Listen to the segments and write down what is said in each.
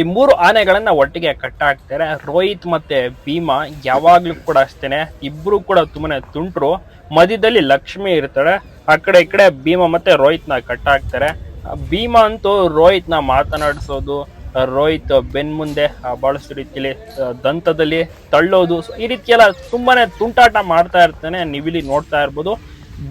ಈ ಮೂರು ಆನೆಗಳನ್ನ ಒಟ್ಟಿಗೆ ಕಟ್ಟಾಕ್ತಾರೆ. ರೋಹಿತ್ ಮತ್ತೆ ಭೀಮಾ ಯಾವಾಗ್ಲೂ ಕೂಡ ಅಷ್ಟೇನೆ. ಇಬ್ರು ಕೂಡ ತುಂಬಾನೇ ತುಂಟ್ರು. ಮಧ್ಯದಲ್ಲಿ ಲಕ್ಷ್ಮಿ ಇರ್ತಾಳೆ. ಆ ಕಡೆ ಈ ಕಡೆ ಭೀಮಾ ಮತ್ತೆ ರೋಹಿತ್ನ ಕಟ್ಟಾಕ್ತಾರೆ. ಭೀಮಾ ಅಂತೂ ರೋಹಿತ್ನ ಮಾತನಾಡಿಸೋದು, ರೋಹಿತ್ ಬೆನ್ ಮುಂದೆ ಬಹಳಷ್ಟು ರೀತಿಯಲ್ಲಿ ದಂತದಲ್ಲಿ ತಳ್ಳೋದು. ಈ ರೀತಿಯೆಲ್ಲ ತುಂಬಾನೇ ತುಂಟಾಟ ಮಾಡ್ತಾ ಇರ್ತಾನೆ. ನೀವಿಲ್ಲಿ ನೋಡ್ತಾ ಇರ್ಬೋದು.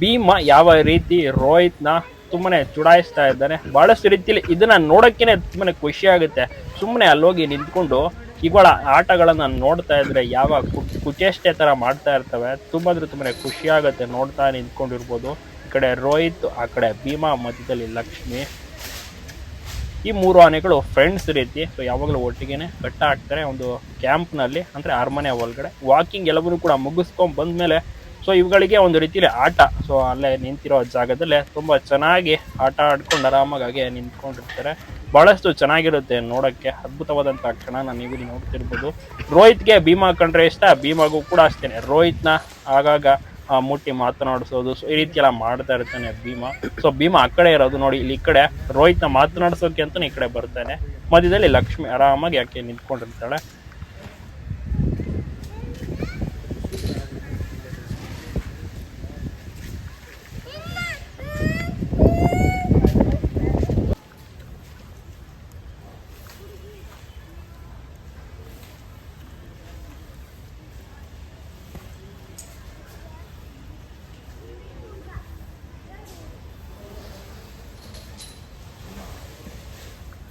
ಭೀಮಾ ಯಾವ ರೀತಿ ರೋಹಿತ್ನ ತುಂಬಾನೇ ಚುಡಾಯಿಸ್ತಾ ಇದ್ದಾನೆ. ಬಹಳಷ್ಟು ರೀತಿಯಲ್ಲಿ ಇದನ್ನ ನೋಡೋಕ್ಕೇನೆ ತುಂಬಾನೇ ಖುಷಿ ಆಗುತ್ತೆ. ಸುಮ್ಮನೆ ಅಲ್ಲೋಗಿ ನಿಂತ್ಕೊಂಡು ಇವುಗಳ ಆಟಗಳನ್ನ ನೋಡ್ತಾ ಇದ್ರೆ ಯಾವ ಕುಚೇಷ್ಟೆ ತರ ಮಾಡ್ತಾ ಇರ್ತವೆ. ತುಂಬಾ ಅಂದ್ರೆ ತುಂಬಾನೇ ಖುಷಿ ಆಗುತ್ತೆ ನೋಡ್ತಾ ನಿಂತ್ಕೊಂಡಿರ್ಬೋದು. ಈ ಕಡೆ ರೋಹಿತ್, ಆ ಕಡೆ ಭೀಮಾ, ಮಧ್ಯದಲ್ಲಿ ಲಕ್ಷ್ಮಿ. ಈ ಮೂರು ಆನೆಗಳು ಫ್ರೆಂಡ್ಸ್ ರೀತಿ. ಸೊ ಯಾವಾಗಲೂ ಒಟ್ಟಿಗೆನೆ ಕಟ್ಟ ಹಾಕ್ತಾರೆ. ಒಂದು ಕ್ಯಾಂಪ್ನಲ್ಲಿ ಅಂದರೆ ಅರಮನೆ ಒಳಗಡೆ. ವಾಕಿಂಗ್ ಎಲ್ಲವರು ಕೂಡ ಮುಗಿಸ್ಕೊಂಡ್ ಬಂದ್ಮೇಲೆ ಸೊ ಇವುಗಳಿಗೆ ಒಂದು ರೀತಿಯಲ್ಲಿ ಆಟ. ಸೊ ಅಲ್ಲೇ ನಿಂತಿರೋ ಜಾಗದಲ್ಲೇ ತುಂಬ ಚೆನ್ನಾಗಿ ಆಟ ಆಡ್ಕೊಂಡು ಆರಾಮಾಗಿ ನಿಂತ್ಕೊಂಡಿರ್ತಾರೆ. ಬಹಳಷ್ಟು ಚೆನ್ನಾಗಿರುತ್ತೆ ನೋಡೋಕ್ಕೆ. ಅದ್ಭುತವಾದಂಥ ಕ್ಷಣನ ನೀವು ನೋಡ್ತಿರ್ಬೋದು. ರೋಹಿತ್ಗೆ ಭೀಮಾ ಕಂಡ್ರೆ ಇಷ್ಟ. ಭೀಮಾಗೂ ಕೂಡ ಅಷ್ಟೇ. ರೋಹಿತ್ನ ಆಗಾಗ ಮುಟ್ಟಿ ಮಾತನಾಡಿಸೋದು. ಸೊ ಈ ರೀತಿಯೆಲ್ಲ ಮಾಡ್ತಾ ಇರ್ತಾನೆ ಭೀಮಾ. ಸೊ ಭೀಮಾ ಆ ಕಡೆ ಇರೋದು ನೋಡಿ. ಇಲ್ಲಿ ಈ ಕಡೆ ರೋಹಿತ್ನ ಮಾತನಾಡಿಸೋಕೆ ಅಂತಾನೆ ಈ ಕಡೆ ಬರ್ತಾನೆ. ಮಧ್ಯದಲ್ಲಿ ಲಕ್ಷ್ಮಿ ಆರಾಮಾಗಿ ಯಾಕೆ ನಿಂತ್ಕೊಂಡಿರ್ತಾಳೆ.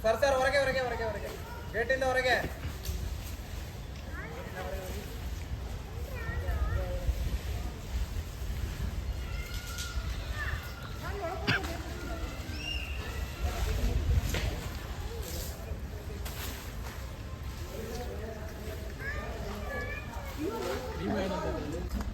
ಸರ್ ಸರ್, ಹೊರಗೆ ಹೊರಗೆ ಹೊರಗೆ ಹೊರಗೆ. ಗೇಟಿಂದ ಹೊರಗೆ.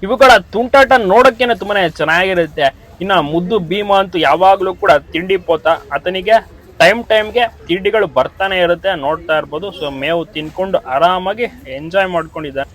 ಇವುಗಳ ತುಂಟಾಟ ನೋಡಕ್ಕೇನೆ ತುಂಬಾನೇ ಚೆನ್ನಾಗಿರುತ್ತೆ. ಇನ್ನ ಮುದ್ದು ಭೀಮ ಅಂತೂ ಯಾವಾಗ್ಲೂ ಕೂಡ ತಿಂಡಿ ಪೋತ. ಆತನಿಗೆ ಟೈಮ್ ಟೈಮ್ಗೆ ತಿಂಡಿಗಳು ಬರ್ತಾನೆ ಇರುತ್ತೆ ನೋಡ್ತಾ ಇರ್ಬೋದು. ಸೊ ಮೇವು ತಿನ್ಕೊಂಡು ಆರಾಮಾಗಿ ಎಂಜಾಯ್ ಮಾಡ್ಕೊಂಡಿದ್ದಾನೆ